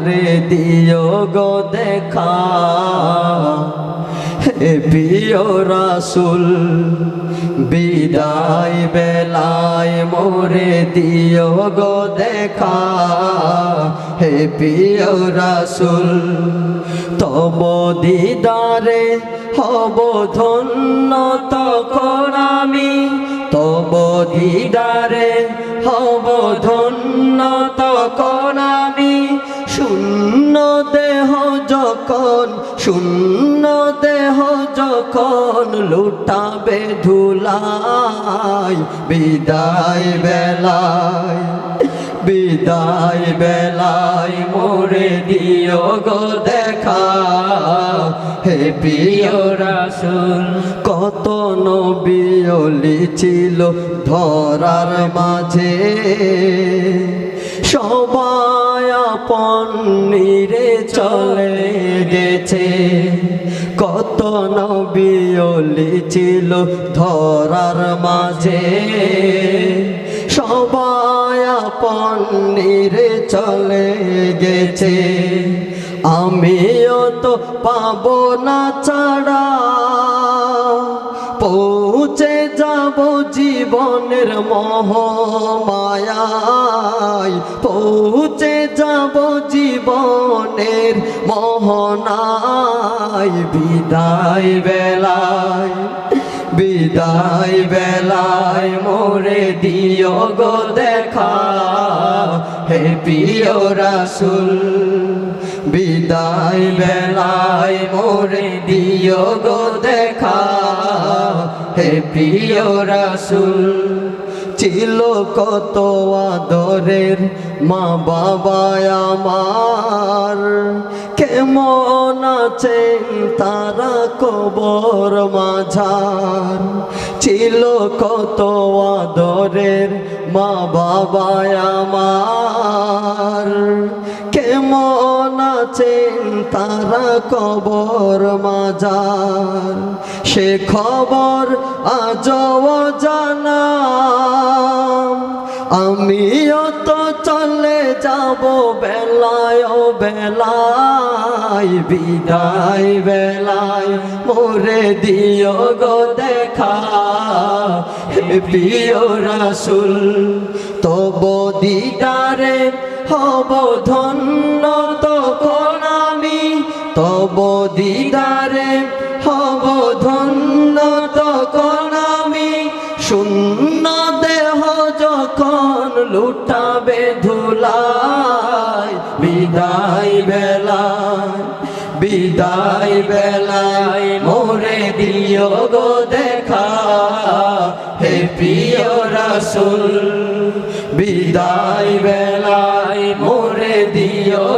মোরে দিও গো দেখা। হে প্রিয় রাসুল, বিদায় বেলায় মোরে দিও গো দেখা। হে প্রিয় রাসুল, তব দিদারে হব ধন্য তখন আমি। তব দিদারে হব ধন্য তখন আমি। যখন, শূন্য দেহ যখন লুটাবে ধুলাই, বিদায় বেলায় বিদায় বেলায় মোরে দিও গো দেখা। হে প্রিয় রাসুল, কত নবিয়লি ছিল ধরার মাঝে। সবাই আপন নিরে চলে গেছে। কত নবিয়লি ছিল ধরার মাঝে। সবাই আপন নিরে চলে গেছে। আমিও তো পাবো না ছাড়া। পৌঁছে যাব জীবনের মোহ মায়ায় পৌঁছে জীবনের মোহনায় বিদায় বেলায় বিদায় বেলায় মোরে দিও গো দেখা। হে প্রিয় রাসুল, বিদায় বেলায় মোরে দিও গো দেখা। হে প্রিয় রাসুল ছিল কত আদরের মা বাবা আমার। কেমন আছেন তারা কবর মাঝার? ছিল কত আদরের মা বাবা আমার। কেমন আছেন তারা কবর মাজার সে খবর আজও জানা আমিও তো চলে যাব বেলায় বেলায়, বিদায় বেলায়। মোরে দিও গো দেখা হে প্রিয় রাসুল। তব দিদারে হব ধন্য তখন আমি। তব দিদারে হব ধন্য তখন আমি। শূন্য দেহ যখন লুটাবে ধুলায় বিদায় বেলায় বিদায় বেলায়, মোরে দিও গো দেখা, হে প্রিয় রাসুল, বিদায় বেলায়, মোরে দিও